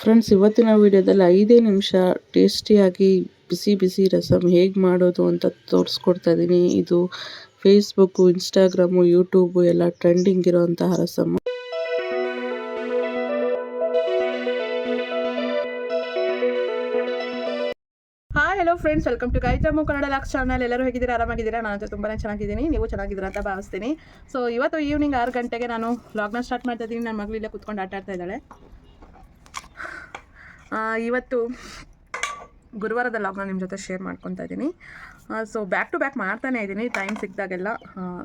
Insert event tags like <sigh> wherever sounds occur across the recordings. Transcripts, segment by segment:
Friends ಇವತ್ತಿನ ವಿಡಿಯೋದಲ್ಲಿ ಐದೇ ನಿಮಿಷ ಟೇಸ್ಟಿಯಾಗಿ ಬಿಸಿ ಬಿಸಿ ರಸಮ್ ಹೇಗೆ ಮಾಡೋದು ಅಂತ ತೋರಿಸ್ಕೊಡ್ತಾ ಇದ್ದೀನಿ ಇದು ಫೇಸ್ಬುಕ್ಕು ಇನ್ಸ್ಟಾಗ್ರಾಮು ಯೂಟ್ಯೂಬು ಎಲ್ಲ trending ಇರೋವಂತಹ rasam hi hello friends welcome to Gayathramma Kannada vlogs channel ಎಲ್ಲರೂ ಹೇಗಿದ್ದೀರಾ? ಆರಾಮಾಗಿದ್ದೀರಾ? ನಾನು ತುಂಬಾ ಚೆನ್ನಾಗಿದ್ದೀನಿ. ನೀವು ಚೆನ್ನಾಗಿದ್ದೀರಾ ಅಂತ ಭಾವಿಸ್ತೀನಿ. ಸೊ ಇವತ್ತು ಈವ್ನಿಂಗ್ ಆರು ಗಂಟೆಗೆ ನಾನು ಲಾಗ್ನ ಸ್ಟಾರ್ಟ್ ಮಾಡ್ತಾ ಇದ್ದೀನಿ ನನ್ನ ಮಗಳಿಲ್ಲೇ ಕುತ್ಕೊಂಡು ಆಟ ಆಡ್ತಾ ಇದ್ದಾಳೆ. ಇವತ್ತು ಗುರುವಾರದ ಲಾಗ್ನ ನಿಮ್ಮ ಜೊತೆ ಶೇರ್ ಮಾಡ್ಕೊತಾ ಇದ್ದೀನಿ. ಸೊ ಬ್ಯಾಕ್ ಟು ಬ್ಯಾಕ್ ಮಾಡ್ತಾನೆ ಇದ್ದೀನಿ. ಟೈಮ್ ಸಿಕ್ಕಿದಾಗೆಲ್ಲ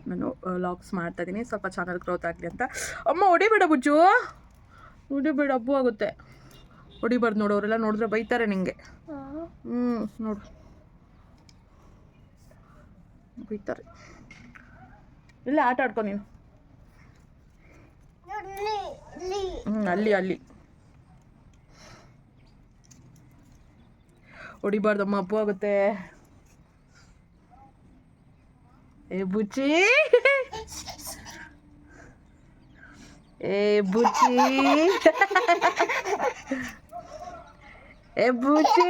ನಾನು ಲಾಗ್ಸ್ ಮಾಡ್ತಾ ಇದ್ದೀನಿ. ಸ್ವಲ್ಪ ಚಾನಲ್ ಗ್ರೋತ್ ಆಗಲಿ ಅಂತ. ಅಮ್ಮ ಹೊಡಿಬೇಡ ಬುಜ್ಜು. ಹೊಡಿಬೇಡ ಹಬ್ಬು ಆಗುತ್ತೆ. ಹೊಡಿಬಾರ್ದು ನೋಡೋರೆಲ್ಲ ನೋಡಿದ್ರೆ ಬೈತಾರೆ ನಿಂಗೆ. ಹ್ಞೂ ನೋಡು. ಬೈತಾರೆ. ಇಲ್ಲ ಆಟ ಆಡ್ಕೊ ನೀನು. ಹ್ಞೂ ಅಲ್ಲಿ ಅಲ್ಲಿ. ಹೊಡಿಬಾರ್ದಮ್ಮ, ಅಪ್ಪು ಆಗುತ್ತೆ. ಏ, ಬುಚ್ಚಿ. ಏ ಬುಚ್ಚಿ. ಏ, ಬುಚ್ಚಿ.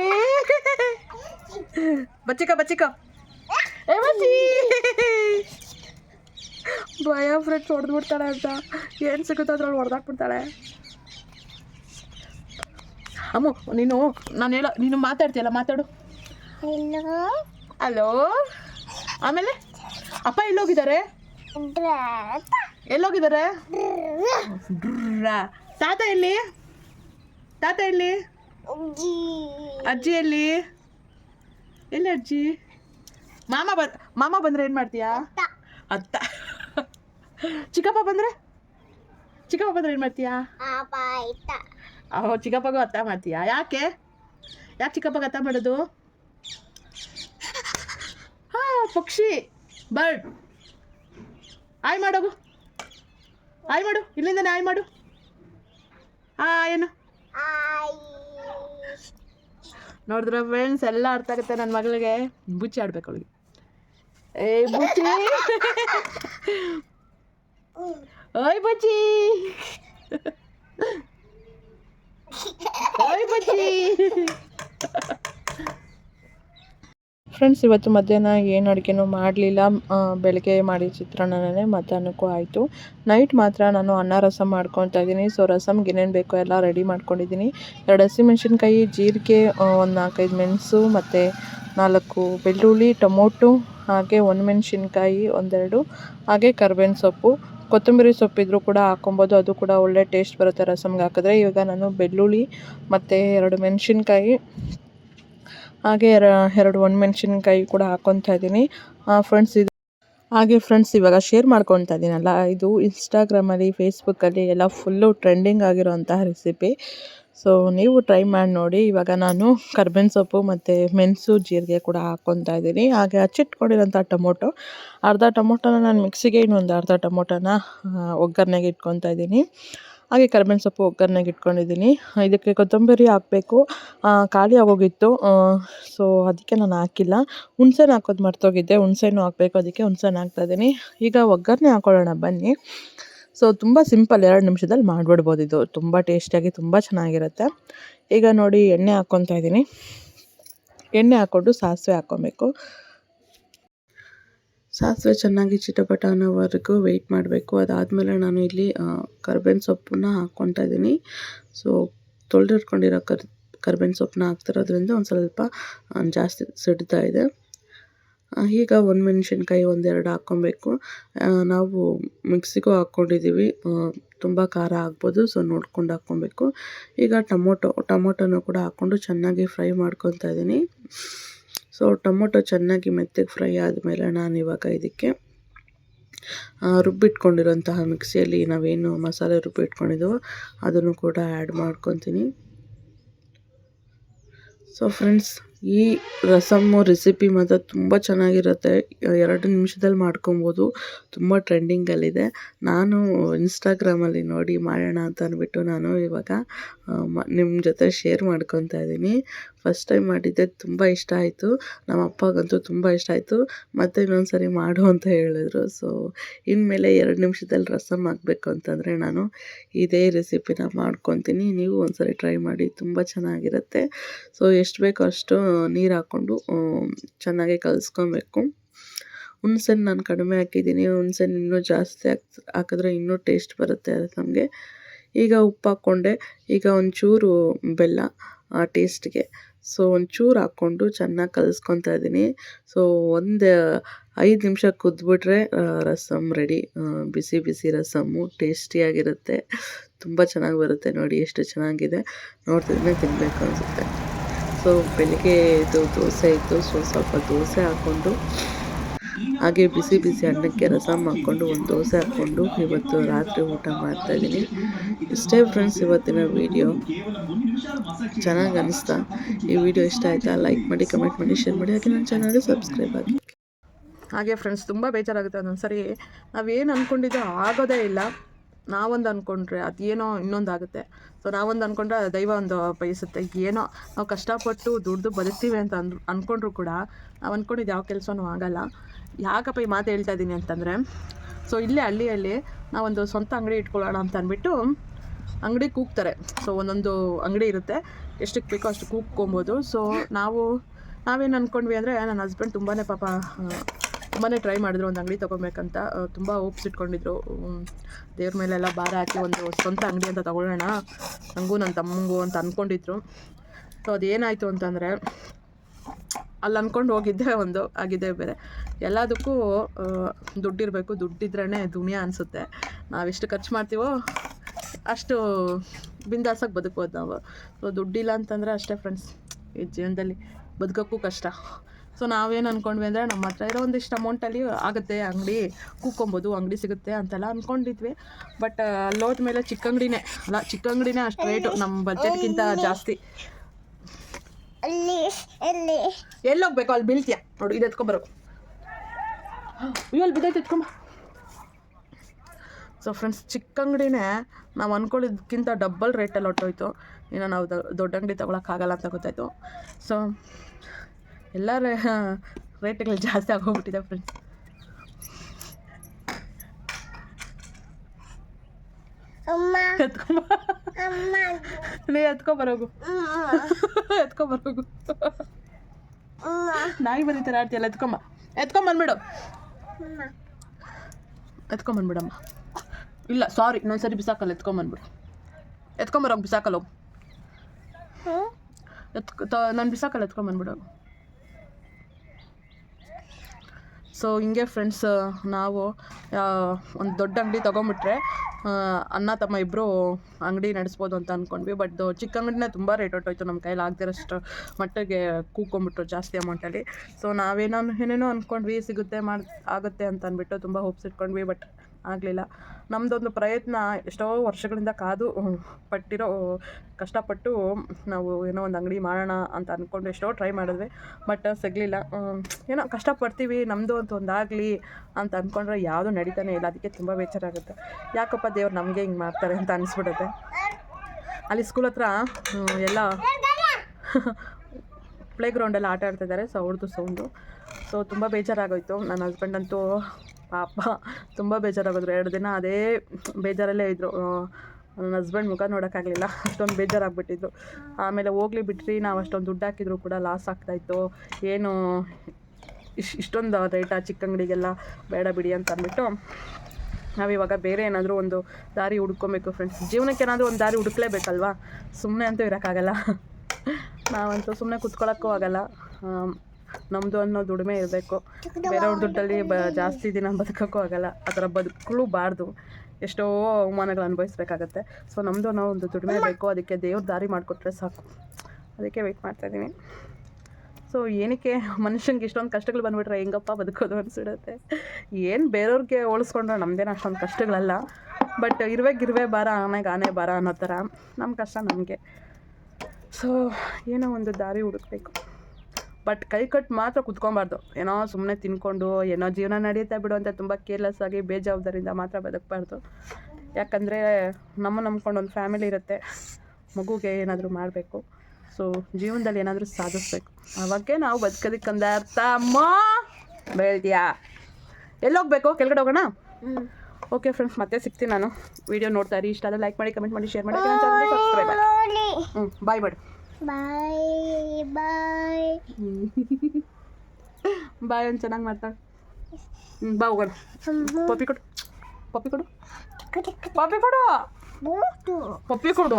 ಬಚ್ಚಿಕ ಬಚ್ಚಿಕ. ಏ, ಬಚ್ಚಿ. ಭಯ ಫ್ರೆಂಡ್ಸ್ ಹೊಡೆದು ಬಿಡ್ತಾಳೆ ಅಂತ. ಏನು ಸಿಗುತ್ತೋ ಅದ್ರಲ್ಲಿ ಹೊಡೆದಾಕ್ಬಿಡ್ತಾಳೆ. ಅಮ್ಮ ನೀನು? ನಾನು ಹೇಳ ನೀನು ಮಾತಾಡ್ತೀಯಲ್ಲ ಮಾತಾಡು. ಹಲೋ ಆಮೇಲೆ? ಅಪ್ಪ ಎಲ್ಲೋಗಿದ್ದಾರೆ? ಎಲ್ಲೋಗಿದ್ದಾರೆ. ತಾತ ಎಲ್ಲಿ? ತಾತ ಎಲ್ಲಿ? ಅಜ್ಜಿ. ಎಲ್ಲಿ? ಎಲ್ಲಿ ಅಜ್ಜಿ? ಮಾಮ ಬ ಮಾಮ ಬಂದ್ರೆ ಏನು ಮಾಡ್ತೀಯಾ? ಅತ್ತ. ಚಿಕ್ಕಪ್ಪ ಬಂದ್ರೆ? ಚಿಕ್ಕಪ್ಪ ಬಂದ್ರೆ ಏನು ಮಾಡ್ತೀಯಾ? ಅಹೋ ಚಿಕ್ಕಪ್ಪಗೂ ಅರ್ಥ ಮಾಡ್ತೀಯಾ? ಯಾಕೆ? ಯಾಕೆ ಚಿಕ್ಕಪ್ಪಗೆ ಅರ್ಥ ಮಾಡೋದು? ಹಾ ಪಕ್ಷಿ. ಬರ್ಡ್. ಆಯ್ ಮಾಡೋಗು ಆಯ್ ಮಾಡು. ಇಲ್ಲಿಂದನೇ ಆಯ್ ಮಾಡು. ಆ ಏನು? ನೋಡಿದ್ರ ಫ್ರೆಂಡ್ಸ್ ಎಲ್ಲ ಅರ್ಥ ಆಗುತ್ತೆ ನನ್ನ ಮಗಳಿಗೆ. ಬುಚ್ಚಿ ಆಡ್ಬೇಕು ಅವಳಿಗೆ. ಏ ಬುಚ್ಚಿ <laughs> ಓಯ್ ಬುಚ್ಚಿ. ಓಯ್ <laughs> ಬುಚ್ಚಿ. ಫ್ರೆಂಡ್ಸ್ ಇವತ್ತು ಮಧ್ಯಾಹ್ನ ಏನು ಅಡುಗೆನೂ ಮಾಡಲಿಲ್ಲ. ಬೆಳಗ್ಗೆ ಮಾಡಿ ಚಿತ್ರಾನ್ನನೇ ಮಧ್ಯಾಹ್ನಕ್ಕೂ ಆಯಿತು. ನೈಟ್ ಮಾತ್ರ ನಾನು ಅನ್ನ ರಸಮ್ ಮಾಡ್ಕೊತಾ ಇದ್ದೀನಿ. ಸೊ ರಸಮ್ಗೆ ಏನೇನು ಬೇಕೋ ಎಲ್ಲ ರೆಡಿ ಮಾಡ್ಕೊಂಡಿದ್ದೀನಿ. ಎರಡು ಹಸಿಮೆಣ್ಸಿನ್ಕಾಯಿ ಜೀರಿಗೆ ಒಂದು ನಾಲ್ಕೈದು ಮೆಣಸು, ಮತ್ತು ನಾಲ್ಕು ಬೆಳ್ಳುಳ್ಳಿ, ಟೊಮೊಟೊ ಹಾಗೆ ಒಣಮೆಣ್ಸಿನ್ಕಾಯಿ ಒಂದೆರಡು, ಹಾಗೆ ಕರ್ಬೇವಿನ ಸೊಪ್ಪು. ಕೊತ್ತಂಬರಿ ಸೊಪ್ಪಿದ್ರೂ ಕೂಡ ಹಾಕೊಬೋದು ಅದು ಕೂಡ ಒಳ್ಳೆ ಟೇಸ್ಟ್ ಬರುತ್ತೆ ರಸಮ್ಗೆ ಹಾಕಿದ್ರೆ. ಇವಾಗ ನಾನು ಬೆಳ್ಳುಳ್ಳಿ ಮತ್ತು ಎರಡು ಮೆಣಸಿನ್ಕಾಯಿ, ಹಾಗೆ ಎರ ಎರಡು ಒಣಮೆಣ್ಸಿನ್ಕಾಯಿ ಕೂಡ ಹಾಕ್ಕೊತಾ ಇದ್ದೀನಿ. ಫ್ರೆಂಡ್ಸ್ ಇದು ಹಾಗೆ ಫ್ರೆಂಡ್ಸ್ ಇವಾಗ ಶೇರ್ ಮಾಡ್ಕೊತಾ ಇದ್ದೀನಲ್ಲ ಇದು ಇನ್ಸ್ಟಾಗ್ರಾಮಲ್ಲಿ ಫೇಸ್ಬುಕ್ಕಲ್ಲಿ ಎಲ್ಲ ಫುಲ್ಲು ಟ್ರೆಂಡಿಂಗ್ ಆಗಿರೋಂತಹ ರೆಸಿಪಿ ಸೊ ನೀವು ಟ್ರೈ ಮಾಡಿ ನೋಡಿ. ಇವಾಗ ನಾನು ಕರ್ಬೇವಿನ ಸೊಪ್ಪು ಮತ್ತು ಮೆಣಸು, ಜೀರಿಗೆ ಕೂಡ ಹಾಕ್ಕೊತಾ ಇದ್ದೀನಿ. ಹಾಗೆ ಹಚ್ಚಿಟ್ಕೊಂಡಿರೋಂಥ ಟೊಮೊಟೊ. ಅರ್ಧ ಟೊಮೊಟೊನ ನಾನು ಮಿಕ್ಸಿಗೆ ಇನ್ನೊಂದು ಅರ್ಧ ಟೊಮೊಟೊನ ಒಗ್ಗರಣೆಗೆ ಇಟ್ಕೊತಾ ಇದ್ದೀನಿ. ಹಾಗೆ ಕರಿಬೇವಿನ ಸೊಪ್ಪು ಒಗ್ಗರಣೆಗೆ ಇಟ್ಕೊಂಡಿದ್ದೀನಿ. ಇದಕ್ಕೆ ಕೊತ್ತಂಬರಿ ಹಾಕಬೇಕು. ಖಾಲಿ ಆಗೋಗಿತ್ತು. ಸೊ ಅದಕ್ಕೆ ನಾನು ಹಾಕಿಲ್ಲ. ಹುಣ್ಸೆನ ಹಾಕೋದು ಮರ್ತೋಗಿದ್ದೆ ಹುಣ್ಸೆನೂ ಹಾಕಬೇಕು. ಅದಕ್ಕೆ ಹುಣ್ಸೆನ ಹಾಕ್ತಾಯಿದ್ದೀನಿ ಈಗ ಒಗ್ಗರಣೆ ಹಾಕೊಳ್ಳೋಣ. ಬನ್ನಿ. ಸೊ ತುಂಬ ಸಿಂಪಲ್ ಎರಡು ನಿಮಿಷದಲ್ಲಿ ಮಾಡಿಬಿಡ್ಬೋದು ಇದು. ತುಂಬ ಟೇಸ್ಟಿಯಾಗಿ ತುಂಬ ಚೆನ್ನಾಗಿರುತ್ತೆ. ಈಗ ನೋಡಿ ಎಣ್ಣೆ ಹಾಕ್ಕೊತಾ ಇದ್ದೀನಿ. ಎಣ್ಣೆ ಹಾಕ್ಕೊಂಡು ಸಾಸಿವೆ ಹಾಕ್ಕೊಬೇಕು. ಸಾಸಿವೆ ಚೆನ್ನಾಗಿ ಚಿಟಪಟ ಅನ್ನೋವರೆಗೂ ವೆಯ್ಟ್ ಮಾಡಬೇಕು. ಅದಾದಮೇಲೆ ನಾನು ಇಲ್ಲಿ ಕರ್ಬೇವಿನ ಸೊಪ್ಪನ್ನ ಹಾಕ್ಕೊತಾ ಇದ್ದೀನಿ. ಸೊ ತೊಳೆದಿಟ್ಕೊಂಡಿರೋ ಕರ್, ಕರ್ಬೇವಿನ ಸೊಪ್ಪನ್ನ ಹಾಕ್ತಿರೋದ್ರಿಂದ ಒಂದು ಸ್ವಲ್ಪ ಜಾಸ್ತಿ ಸಿಡ್ತಾ ಇದೆ. ಈಗ ಒಂದು ಮೆಣಸಿನ್ಕಾಯಿ ಒಂದೆರಡು ಹಾಕ್ಕೊಬೇಕು. ನಾವು ಮಿಕ್ಸಿಗೂ ಹಾಕ್ಕೊಂಡಿದ್ದೀವಿ ತುಂಬ ಖಾರ ಆಗ್ಬೋದು ಸೊ ನೋಡ್ಕೊಂಡು ಹಾಕ್ಕೊಬೇಕು. ಈಗ ಟೊಮೊಟೊ, ಟೊಮೊಟೊನೂ ಕೂಡ ಹಾಕ್ಕೊಂಡು ಚೆನ್ನಾಗಿ ಫ್ರೈ ಮಾಡ್ಕೊತಾ ಇದ್ದೀನಿ. ಸೊ ಟೊಮೊಟೊ ಚೆನ್ನಾಗಿ ಮೆತ್ತಗೆ ಫ್ರೈ ಆದಮೇಲೆ ನಾನು ಇವಾಗ ಇದಕ್ಕೆ ರುಬ್ಬಿಟ್ಕೊಂಡಿರೋಂತಹ ಮಿಕ್ಸಿಯಲ್ಲಿ ನಾವೇನು ಮಸಾಲೆ ರುಬ್ಬಿಟ್ಕೊಂಡಿದ್ದೀವೋ ಅದನ್ನು ಕೂಡ ಆ್ಯಡ್ ಮಾಡ್ಕೊತೀನಿ. ಸೊ ಫ್ರೆಂಡ್ಸ್ ಈ ರಸಮ್ಮು ರೆಸಿಪಿ ಮಾತ್ರ ತುಂಬ ಚೆನ್ನಾಗಿರುತ್ತೆ. ಎರಡು ನಿಮಿಷದಲ್ಲಿ ಮಾಡ್ಕೊಬೋದು. ತುಂಬ ಟ್ರೆಂಡಿಂಗಲ್ಲಿದೆ ನಾನು ಇನ್ಸ್ಟಾಗ್ರಾಮಲ್ಲಿ ನೋಡಿ ಮಾಡೋಣ ಅಂತ ಅಂದ್ಬಿಟ್ಟು ನಾನು ಇವಾಗ ನಿಮ್ಮ ಜೊತೆ ಶೇರ್ ಮಾಡ್ಕೊತಾ ಇದ್ದೀನಿ. ಫಸ್ಟ್ ಟೈಮ್ ಮಾಡಿದ್ದೆ, ತುಂಬ ಇಷ್ಟ ಆಯಿತು. ನಮ್ಮ ಅಪ್ಪಗಂತೂ ತುಂಬ ಇಷ್ಟ ಆಯಿತು. ಮತ್ತು ಇನ್ನೊಂದು ಸರಿ ಮಾಡು ಅಂತ ಹೇಳಿದ್ರು. ಸೊ ಇನ್ಮೇಲೆ ಎರಡು ನಿಮಿಷದಲ್ಲಿ ರಸಮ್ ಆಗಬೇಕು ಅಂತಂದರೆ ನಾನು ಇದೇ ರೆಸಿಪಿನ ಮಾಡ್ಕೊತೀನಿ. ನೀವು ಒಂದ್ಸರಿ ಟ್ರೈ ಮಾಡಿ, ತುಂಬ ಚೆನ್ನಾಗಿರುತ್ತೆ. ಸೊ ಎಷ್ಟು ಬೇಕೋ ಅಷ್ಟು ನೀರು ಹಾಕ್ಕೊಂಡು ಚೆನ್ನಾಗಿ ಕಲಿಸ್ಕೊಬೇಕು. ಹುಣ್ಸೆಹಣ್ಣು ನಾನು ಕಡಿಮೆ ಹಾಕಿದ್ದೀನಿ ಹುಣ್ಸೆಹಣ್ಣು ಇನ್ನೂ ಜಾಸ್ತಿ ಹಾಕ್, ಹಾಕಿದ್ರೆ ಇನ್ನೂ ಟೇಸ್ಟ್ ಬರುತ್ತೆ ನಮಗೆ. ಈಗ ಉಪ್ಪು ಹಾಕ್ಕೊಂಡೆ, ಈಗ ಒಂಚೂರು ಬೆಲ್ಲ ಆ ಟೇಸ್ಟ್ಗೆ ಸೊ ಒಂಚೂರು ಹಾಕ್ಕೊಂಡು ಚೆನ್ನಾಗಿ ಕಲಿಸ್ಕೊತಾ ಇದ್ದೀನಿ. ಸೊ ಒಂದು ಐದು ನಿಮಿಷ ಕುದ್ಬಿಟ್ರೆ ರಸಮ್ ರೆಡಿ ಬಿಸಿ ಬಿಸಿ ರಸಮ್ಮು ಟೇಸ್ಟಿಯಾಗಿರುತ್ತೆ ತುಂಬ ಚೆನ್ನಾಗಿ ಬರುತ್ತೆ ನೋಡಿ, ಎಷ್ಟು ಚೆನ್ನಾಗಿದೆ. ನೋಡ್ತಿದ್ರೆ ತಿನ್ನಬೇಕು ಅನಿಸುತ್ತೆ. ಸೊ ಬೆಳಿಗ್ಗೆ ಇದು ದೋಸೆ ಇತ್ತು ಸೊ ಸ್ವಲ್ಪ ದೋಸೆ ಹಾಕ್ಕೊಂಡು ಹಾಗೆ ಬಿಸಿ ಬಿಸಿ ಅನ್ನಕ್ಕೆ ರಸಮ್ ಹಾಕ್ಕೊಂಡು ಒಂದು ದೋಸೆ ಹಾಕ್ಕೊಂಡು ಇವತ್ತು ರಾತ್ರಿ ಊಟ ಮಾಡ್ತಾ ಇದ್ದೀನಿ ಇಷ್ಟೇ ಫ್ರೆಂಡ್ಸ್ ಇವತ್ತಿನ ವಿಡಿಯೋ ಚೆನ್ನಾಗಿ ಅನಿಸ್ತಾ ಈ ವಿಡಿಯೋ ಇಷ್ಟ ಆಯಿತಾ ಲೈಕ್ ಮಾಡಿ ಕಮೆಂಟ್ ಮಾಡಿ ಶೇರ್ ಮಾಡಿ ಹಾಗೆ ನನ್ನ ಚಾನಲ್ಗೆ ಸಬ್ಸ್ಕ್ರೈಬ್ ಆಗಿ ಹಾಗೆ ಫ್ರೆಂಡ್ಸ್ ತುಂಬ ಬೇಜಾರಾಗುತ್ತೆ ಒಂದೊಂದು ಸರಿ ನಾವೇನು ಅಂದ್ಕೊಂಡಿದ್ದೋ ಆಗೋದೇ ಇಲ್ಲ ನಾವೊಂದು ಅಂದ್ಕೊಂಡ್ರೆ ಏನೋ ಇನ್ನೊಂದು ಆಗುತ್ತೆ ಸೊ ನಾವೊಂದು ಅಂದ್ಕೊಂಡ್ರೆ ದೈವ ಒಂದು ಬಯಸುತ್ತೆ. ಏನೋ ನಾವು ಕಷ್ಟಪಟ್ಟು ದುಡ್ದು ಬದುಕ್ತೀವಿ ಅಂತ ಅಂದ್ ಅಂದ್ಕೊಂಡ್ರು ಕೂಡ ನಾವು ಅಂದ್ಕೊಂಡಿದ್ದು ಯಾವ ಕೆಲಸನೂ ಆಗಲ್ಲ. ಯಾಕಪ್ಪ ಈ ಮಾತು ಹೇಳ್ತಾ ಇದ್ದೀನಿ ಅಂತಂದರೆ ಸೊ ಇಲ್ಲೇ ಹಳ್ಳಿಯಲ್ಲಿ ನಾವೊಂದು ಸ್ವಂತ ಅಂಗಡಿ ಇಟ್ಕೊಳ್ಳೋಣ ಅಂತ ಅಂದ್ಬಿಟ್ಟು ಅಂಗಡಿ ಕೂಗ್ತಾರೆ. ಸೊ ಒಂದೊಂದು ಅಂಗಡಿ ಇರುತ್ತೆ. ಎಷ್ಟಕ್ಕೆ ಬೇಕೋ ಅಷ್ಟು ಕೂಗ್ಕೊಬೋದು. ಸೊ ನಾವು ನಾವೇನು ಅಂದ್ಕೊಂಡ್ವಿ ಅಂದರೆ, ನನ್ನ ಹಸ್ಬೆಂಡ್ ತುಂಬಾ ಪಾಪ ತುಂಬಾ ಟ್ರೈ ಮಾಡಿದ್ರು, ಒಂದು ಅಂಗಡಿ ತೊಗೊಬೇಕಂತ ತುಂಬ ಹೋಪ್ಸ್ ಇಟ್ಕೊಂಡಿದ್ರು. ದೇವ್ರ ಮೇಲೆಲ್ಲ ಭಾರ ಹಾಕಿ ಒಂದು ಸ್ವಂತ ಅಂಗಡಿ ಅಂತ ತೊಗೊಳ್ಳೋಣ ನನಗೂ ನನ್ನ ತಮ್ಮಗೂ ಅಂತ ಅಂದ್ಕೊಂಡಿದ್ರು ಸೊ ಅದೇನಾಯಿತು ಅಂತಂದರೆ, ಅಲ್ಲಿ ಅಂದ್ಕೊಂಡು ಹೋಗಿದ್ದೆ ಒಂದು, ಆಗಿದೆ ಬೇರೆ. ಎಲ್ಲದಕ್ಕೂ ದುಡ್ಡಿರಬೇಕು ದುಡ್ಡಿದ್ರೇ ದುನಿಯಾ ಅನಿಸುತ್ತೆ. ನಾವೆಷ್ಟು ಖರ್ಚು ಮಾಡ್ತೀವೋ, ಅಷ್ಟು ಬಿಂದಾಸಾಗಿ ಬದುಕ್ಬೋದು ನಾವು. ಸೊ ದುಡ್ಡಿಲ್ಲ ಅಂತಂದರೆ ಅಷ್ಟೇ ಫ್ರೆಂಡ್ಸ್ ಈ ಜೀವನದಲ್ಲಿ ಬದುಕೋಕ್ಕೂ ಕಷ್ಟ. ಸೊ ನಾವೇನು ಅಂದ್ಕೊಂಡ್ವಿ ಅಂದರೆ ನಮ್ಮ ಹತ್ರ ಇರೋ ಒಂದಿಷ್ಟು ಅಮೌಂಟಲ್ಲಿ ಆಗುತ್ತೆ ಅಂಗಡಿ ಕೂಕ್ಕೊಬೋದು ಅಂಗಡಿ ಸಿಗುತ್ತೆ ಅಂತೆಲ್ಲ ಅಂದ್ಕೊಂಡಿದ್ವಿ ಬಟ್ ಅಲ್ಲೋದ ಮೇಲೆ ಚಿಕ್ಕ ಅಂಗಡಿನೇ ಅಲ್ಲ ಚಿಕ್ಕ ಅಂಗಡಿನೇ ಅಷ್ಟು ರೇಟು ನಮ್ಮ ಬಜೆಟ್ಗಿಂತ ಜಾಸ್ತಿ. ಎಲ್ಲಿ ಹೋಗ್ಬೇಕು ಅಲ್ಲಿ ಬೀಳ್ತೀಯ. ನೋಡು ಇದು ಎತ್ಕೊಂಬರೋ. ಅಲ್ಲಿ ಬಿದ್ದೈತೆ ಎತ್ಕೊಂಬ. ಸೊ ಫ್ರೆಂಡ್ಸ್ ಚಿಕ್ಕ ಅಂಗಡಿನೇ ನಾವು ಅಂದ್ಕೊಳ್ಳೋದಕ್ಕಿಂತ ಡಬ್ಬಲ್ ರೇಟಲ್ಲಿ ಹೊಟ್ಟೋಯ್ತು ಇನ್ನು ನಾವು ದೊಡ್ಡ ಅಂಗಡಿ ತೊಗೊಳಕ್ಕಾಗಲ್ಲ ಅಂತ ಗೊತ್ತಾಯಿತು. ಸೊ ಎಲ್ಲ ರೇಟ್ಗಳು ಜಾಸ್ತಿ ಆಗೋಗ್ಬಿಟ್ಟಿದೆ ಫ್ರೆಂಡ್ಸ್ ನೀ ಎತ್ಕೊ ಬರೋಗು. ನಾಯಿ ಬರೀತಾರೆ ಆಡ್ತಿಯಲ್ಲ ಎತ್ಕೊಂಬ ಎತ್ಕೊಂಬಂದ್ಬಿಡು ಎತ್ಕೊಂಬಂದ್ಬಿಡಮ್ಮ ಇಲ್ಲ ಸಾರಿ ಇನ್ನೊಂದು ಸರಿ ಬಿಸಾಕಲ್ಲ ಎತ್ಕೊಂಬಂದ್ಬಿಡು ಎತ್ಕೊಂಬರೋಗಿ ಬಿಸಾಕಲ್ಲ ಹೋಗು. ಎತ್ಕೊ ನಾನು ಬಿಸಾಕಲ್ಲ ಎತ್ಕೊಂಬಂದ್ಬಿಡು ಸೊ ಹಿಂಗೆ ಫ್ರೆಂಡ್ಸ್ ನಾವು ಒಂದು ದೊಡ್ಡ ಅಂಗಡಿ ತೊಗೊಂಬಿಟ್ರೆ ಅಣ್ಣ, ತಮ್ಮ ಇಬ್ಬರು ಅಂಗಡಿ ನಡೆಸ್ಬೋದು ಅಂತ ಅಂದ್ಕೊಂಡ್ವಿ ಬಟ್ ಚಿಕ್ಕ ಅಂಗಡಿನೇ ತುಂಬ ರೇಟ್ ಹೊಟ್ಟೋಯ್ತು ನಮ್ಮ ಕೈಲಿ. ಆಗದಿರೋಷ್ಟು ಮಟ್ಟಿಗೆ ಕೂಕೊಂಬಿಟ್ರು ಜಾಸ್ತಿ ಅಮೌಂಟಲ್ಲಿ ಸೊ ನಾವೇನೋ, ಏನೇನೋ ಅಂದ್ಕೊಂಡ್ವಿ ಸಿಗುತ್ತೆ, ಮಾಡಿ, ಆಗುತ್ತೆ ಅಂತ ಅಂದ್ಬಿಟ್ಟು ತುಂಬ ಹೋಪ್ಸ್ ಇಟ್ಕೊಂಡ್ವಿ. ಬಟ್ ಆಗಲಿಲ್ಲ. ನಮ್ಮದೊಂದು ಪ್ರಯತ್ನ ಎಷ್ಟೋ ವರ್ಷಗಳಿಂದ ಕಾದು ಪಟ್ಟಿರೋ, ಕಷ್ಟಪಟ್ಟು ನಾವು ಏನೋ ಒಂದು ಅಂಗಡಿ ಮಾಡೋಣ ಅಂತ ಅಂದ್ಕೊಂಡು ಎಷ್ಟೋ ಟ್ರೈ ಮಾಡಿದ್ವಿ ಬಟ್ ಸಿಗಲಿಲ್ಲ. ಏನೋ ಕಷ್ಟಪಡ್ತೀವಿ ನಮ್ಮದು ಅಂತ ಒಂದಾಗಲಿ ಅಂತ ಅಂದ್ಕೊಂಡ್ರೆ ಯಾವುದೂ ನಡೀತಾನೆ ಇಲ್ಲ. ಅದಕ್ಕೆ ತುಂಬ ಬೇಜಾರಾಗುತ್ತೆ. ಯಾಕಪ್ಪ ದೇವ್ರು ನಮಗೆ ಹಿಂಗೆ ಮಾಡ್ತಾರೆ ಅಂತ ಅನಿಸ್ಬಿಡುತ್ತೆ. ಅಲ್ಲಿ ಸ್ಕೂಲ್ ಹತ್ರ ಎಲ್ಲ <laughs> ಪ್ಲೇ ಗ್ರೌಂಡಲ್ಲಿ ಆಟ ಆಡ್ತಿದ್ದಾರೆ. ಸೊ ಅವ್ರದ್ದು ಸೌಂಡು ಸೊ ತುಂಬ ಬೇಜಾರಾಗೋಯ್ತು. ನನ್ನ ಹಸ್ಬೆಂಡ್ ಅಂತೂ ಪಾಪ ತುಂಬ ಬೇಜಾರಾಗಿದ್ರು. ಎರಡು ದಿನ ಅದೇ ಬೇಜಾರಲ್ಲೇ ಇದ್ದರು ನನ್ನ ಹಸ್ಬೆಂಡ್ ಮುಖ ನೋಡೋಕ್ಕಾಗಲಿಲ್ಲ. ಅಷ್ಟೊಂದು ಬೇಜಾರಾಗ್ಬಿಟ್ಟಿದ್ರು. ಆಮೇಲೆ ಹೋಗ್ಲಿ ಬಿಟ್ರಿ, ನಾವು ಅಷ್ಟೊಂದು ದುಡ್ಡು ಹಾಕಿದ್ರು ಕೂಡ ಲಾಸ್ ಆಗ್ತಾಯಿತ್ತು. ಏನು ಇಶ್, ಇಷ್ಟೊಂದು ರೇಟಾ ಚಿಕ್ಕ ಅಂಗಡಿಗೆಲ್ಲ ಬೇಡ ಬಿಡಿ ಅಂತ ಅಂದ್ಬಿಟ್ಟು ನಾವಿವಾಗ ಬೇರೆ ಏನಾದರೂ ಒಂದು ದಾರಿ ಹುಡ್ಕೊಬೇಕು ಫ್ರೆಂಡ್ಸ್ ಜೀವನಕ್ಕೆ ಏನಾದರೂ ಒಂದು ದಾರಿ ಹುಡುಕ್ಲೇಬೇಕಲ್ವಾ? ಸುಮ್ಮನೆ ಅಂತೂ ಇರೋಕ್ಕಾಗಲ್ಲ. ನಾವಂತೂ ಸುಮ್ಮನೆ ಕುತ್ಕೊಳ್ಳೋಕ್ಕೂ ಆಗಲ್ಲ. ನಮ್ಮದು ಅನ್ನೋ ದುಡಿಮೆ ಇರಬೇಕು. ಬೇರೆಯವ್ರ ದುಡ್ಡಲ್ಲಿ ಬ, ಜಾಸ್ತಿ ದಿನ ಬದುಕೋಕ್ಕೂ ಆಗಲ್ಲ. ಆ ಥರ ಬದುಕಲೂಬಾರ್ದು ಎಷ್ಟೋ ಅವಮಾನಗಳು ಅನುಭವಿಸ್ಬೇಕಾಗತ್ತೆ. ಸೊ ನಮ್ಮದು ಅನ್ನೋ ಒಂದು ದುಡಿಮೆ ಬೇಕು. ಅದಕ್ಕೆ ದೇವ್ರ ದಾರಿ ಮಾಡಿಕೊಟ್ರೆ ಸಾಕು. ಅದಕ್ಕೆ ವೆಯ್ಟ್ ಮಾಡ್ತಾಯಿದ್ದೀನಿ ಸೊ, ಏನಕ್ಕೆ ಮನುಷ್ಯನಿಗೆ ಇಷ್ಟೊಂದು ಕಷ್ಟಗಳು ಬಂದುಬಿಟ್ರೆ ಹೆಂಗಪ್ಪ ಬದುಕೋದು ಅನಿಸಿಡುತ್ತೆ. ಏನು ಬೇರೆಯವ್ರಿಗೆ ಹೋಲಿಸ್ಕೊಂಡ್ರೆ ನಮ್ಮದೇನು ಅಷ್ಟೊಂದು ಕಷ್ಟಗಳಲ್ಲ. ಬಟ್ ಇರುವೆ ಗಿರುವೆ ಬಾರ ಆನೆಗೆ ಆನೆ ಬಾರ ಅನ್ನೋ ಥರ. ನಮ್ಮ ಕಷ್ಟ ನಮಗೆ. ಸೊ, ಏನೋ ಒಂದು ದಾರಿ ಹುಡುಕ್ಬೇಕು. ಬಟ್ ಕೈ ಕಟ್ ಮಾತ್ರ ಕುತ್ಕೊಬಾರ್ದು. ಏನೋ ಸುಮ್ಮನೆ ತಿನ್ಕೊಂಡು ಏನೋ ಜೀವನ ನಡೆಯುತ್ತೆ ಬಿಡು ಅಂತ ತುಂಬ ಕೇರ್ಲೆಸ್ ಆಗಿ ಬೇಜವಾಬ್ದಾರಿಯಿಂದ ಮಾತ್ರ ಬದುಕಬಾರ್ದು. ಯಾಕಂದರೆ ನಮ್ಮ ನಂಬ್ಕೊಂಡು ಒಂದು ಫ್ಯಾಮಿಲಿ ಇರುತ್ತೆ. ಮಗುಗೆ ಏನಾದರೂ ಮಾಡಬೇಕು. ಸೊ ಜೀವನದಲ್ಲಿ ಏನಾದರೂ ಸಾಧಿಸ್ಬೇಕು. ಅವಾಗೆ ನಾವು ಬದುಕೋದಕ್ಕಂದ ಅರ್ಥ. ಅಮ್ಮ! ಬೆಳ್ದ್ಯಾ? ಎಲ್ಲೋಗ್ಬೇಕು? ಕೆಳಗಡೆ ಹೋಗೋಣ? ಓಕೆ ಫ್ರೆಂಡ್ಸ್ ಮತ್ತೆ ಸಿಗ್ತೀನಿ ನಾನು. ವಿಡಿಯೋ ನೋಡ್ತಾ ಇರಿ. ಇಷ್ಟ ಆದರೆ ಲೈಕ್ ಮಾಡಿ ಕಮೆಂಟ್ ಮಾಡಿ ಶೇರ್ ಮಾಡಿ. ಹ್ಞೂ ಬಾಯ್ ಮಾಡಿ. ಬಾಯ್. ಬಾಯ್ ಬಾಯ್ ಒಂದು ಚೆನ್ನಾಗಿ ಮಾತಾಡು ಹ್ಞೂ ಬಾ ಹೋಗೋಣ. ಪಪ್ಪಿ ಕೊಡು. ಪಪ್ಪಿ ಕೊಡು. ಪಪ್ಪಿ ಕೊಡು. ಪಪ್ಪಿ ಕೊಡು.